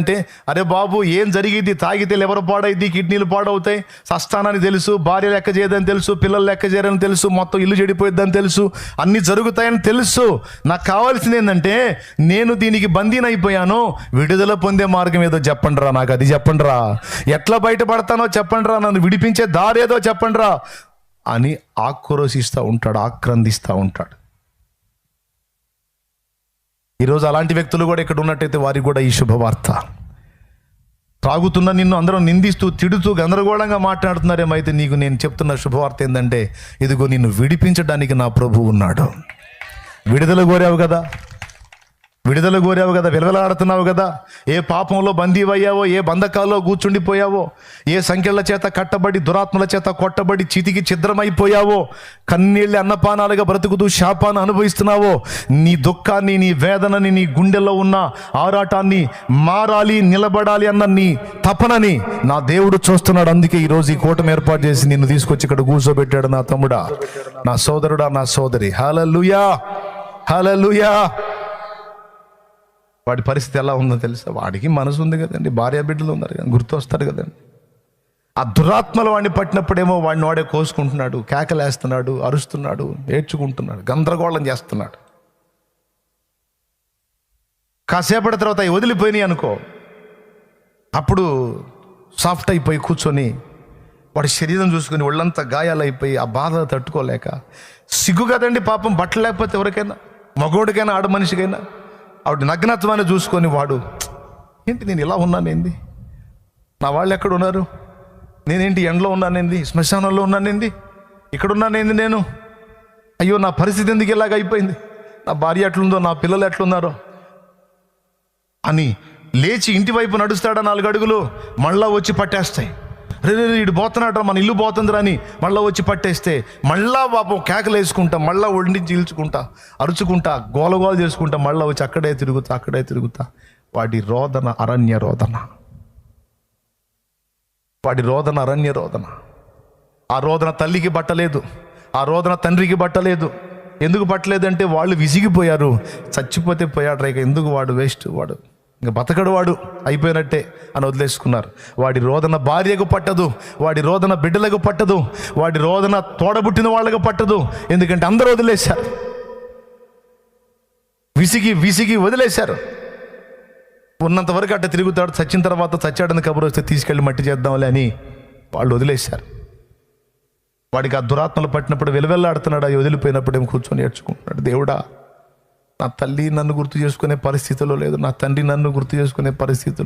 అంటే అరే బాబు ఏం జరిగింది? తాగితే ఎవరు పాడైద్ది కిడ్నీలు పాడవుతాయి. సస్తానని తెలుసు భార్య లెక్క చేయదని తెలుసు పిల్లలు లెక్క చేయరని తెలుసు మొత్తం ఇల్లు చెడిపోయిద్దని తెలుసు అన్నీ జరుగుతాయని తెలుసు. నాకు కావాల్సింది ఏంటంటే నేను దీనికి బందీనైపోయాను విడుదల పొందే మార్గం ఏదో చెప్పండిరా నాకు అది చెప్పండిరా. ఎట్లా బయటపడతానో చెప్పండిరా నన్ను విడిపించే దారి ఏదో చెప్పండిరా అని ఆక్రోశిస్తూ ఉంటాడు ఆక్రందిస్తూ ఉంటాడు. ఈరోజు అలాంటి వ్యక్తులు కూడా ఇక్కడ ఉన్నట్టయితే వారికి కూడా ఈ శుభవార్త. త్రాగుతున్న నిన్ను అందరం నిందిస్తూ తిడుతూ గందరగోళంగా మాట్లాడుతున్నారేమో అయితే నీకు నేను చెప్తున్న శుభవార్త ఏంటంటే ఇదిగో నిన్ను విడిపించడానికి నా ప్రభు ఉన్నాడు. విడుదల కోరావు కదా? విడుదల కోరావు కదా విలవలాడుతున్నావు కదా. ఏ పాపంలో బందీవయ్యావో ఏ బంధకాల్లో కూర్చుండిపోయావో ఏ సంఖ్యల చేత కట్టబడి దురాత్మల చేత కొట్టబడి చితికి ఛిద్రమైపోయావో కన్నీళ్ళ అన్నపానాలుగా బ్రతుకుతూ శాపాన్ని అనుభవిస్తున్నావో నీ దుఃఖాన్ని నీ వేదనని నీ గుండెల్లో ఉన్న ఆరాటాన్ని మారాలి నిలబడాలి అన్న నీ తపనని నా దేవుడు చూస్తున్నాడు. అందుకే ఈరోజు ఈ కూటమి ఏర్పాటు చేసి నిన్ను తీసుకొచ్చి ఇక్కడ కూర్చోబెట్టాడు నా తమ్ముడా నా సోదరుడా నా సోదరి. హలలుయా హలలుయా వాడి పరిస్థితి ఎలా ఉందో తెలుసా? వాడికి మనసు ఉంది కదండి భార్య బిడ్డలు ఉన్నారు కదా గుర్తు వస్తారు కదండి. ఆ దురాత్మలు వాడిని పట్టినప్పుడేమో వాడిని వాడే కోసుకుంటున్నాడు కేకలేస్తున్నాడు అరుస్తున్నాడు ఏడ్చుకుంటున్నాడు గందరగోళం చేస్తున్నాడు. కాసేపటి తర్వాత అవి వదిలిపోయినాయి అనుకో అప్పుడు సాఫ్ట్ అయిపోయి కూర్చొని వాడి శరీరం చూసుకొని ఒళ్ళంతా గాయాలైపోయి ఆ బాధ తట్టుకోలేక సిగ్గు కదండి పాపం బట్టలు లేకపోతే ఎవరికైనా మగోడికైనా ఆడ మనిషికైనా ఆవిడ నగ్నత్వాన్ని చూసుకొని వాడు ఏంటి నేను ఇలా ఉన్నానేంది? నా వాళ్ళు ఎక్కడ ఉన్నారు నేనేంటి ఎండలో ఉన్నానేంది? శ్మశానంలో ఉన్నానేంది? ఇక్కడున్నానేంది నేను? అయ్యో నా పరిస్థితి ఎందుకు ఇలాగ అయిపోయింది? నా భార్య ఎట్లుందో నా పిల్లలు ఎట్లున్నారో? అని లేచి ఇంటి వైపు నడుస్తాడా నాలుగు అడుగులు మళ్ళా వచ్చి పట్టేస్తాయి. రే రే ఇటు పోతున్నాడు మన ఇల్లు పోతుందిరా అని మళ్ళీ వచ్చి పట్టేస్తే మళ్ళా పాపం కేకలు వేసుకుంటా మళ్ళీ ఒండి చీల్చుకుంటా అరుచుకుంటా గోలగోలు చేసుకుంటా మళ్ళీ వచ్చి అక్కడే తిరుగుతా అక్కడే తిరుగుతా. వాడి రోదన అరణ్య రోదన. వాడి రోదన అరణ్య రోదన. ఆ రోదన తల్లికి బట్టలేదు ఆ రోదన తండ్రికి బట్టలేదు. ఎందుకు పట్టలేదంటే వాళ్ళు విసిగిపోయారు చచ్చిపోతే పోయాడు రైక ఎందుకు వాడు వేస్ట్ వాడు? ఇంకా బతకడు వాడు అయిపోయినట్టే అని వదిలేసుకున్నారు. వాడి రోదన భార్యకు పట్టదు వాడి రోదన బిడ్డలకు పట్టదు వాడి రోదన తోడబుట్టిన వాళ్ళకు పట్టదు. ఎందుకంటే అందరూ వదిలేశారు. విసిగి విసిగి వదిలేశారు. ఉన్నంత వరకు అట్ట తిరుగుతాడు చచ్చిన తర్వాత చచ్చాడని కబురు వస్తే తీసుకెళ్ళి మట్టి చేద్దాంలే అని వాళ్ళు వదిలేశారు. వాడికి ఆ దురాత్మలు పట్టినప్పుడు వెలువెల్లాడుతున్నాడు అవి వదిలిపోయినప్పుడు ఏమో కూర్చొని నేర్చుకుంటున్నాడు దేవుడా నా తల్లి నన్ను గుర్తు చేసుకునే పరిస్థితిలో లేదు. నా తండ్రి నన్ను గుర్తు చేసుకునే పరిస్థితిలో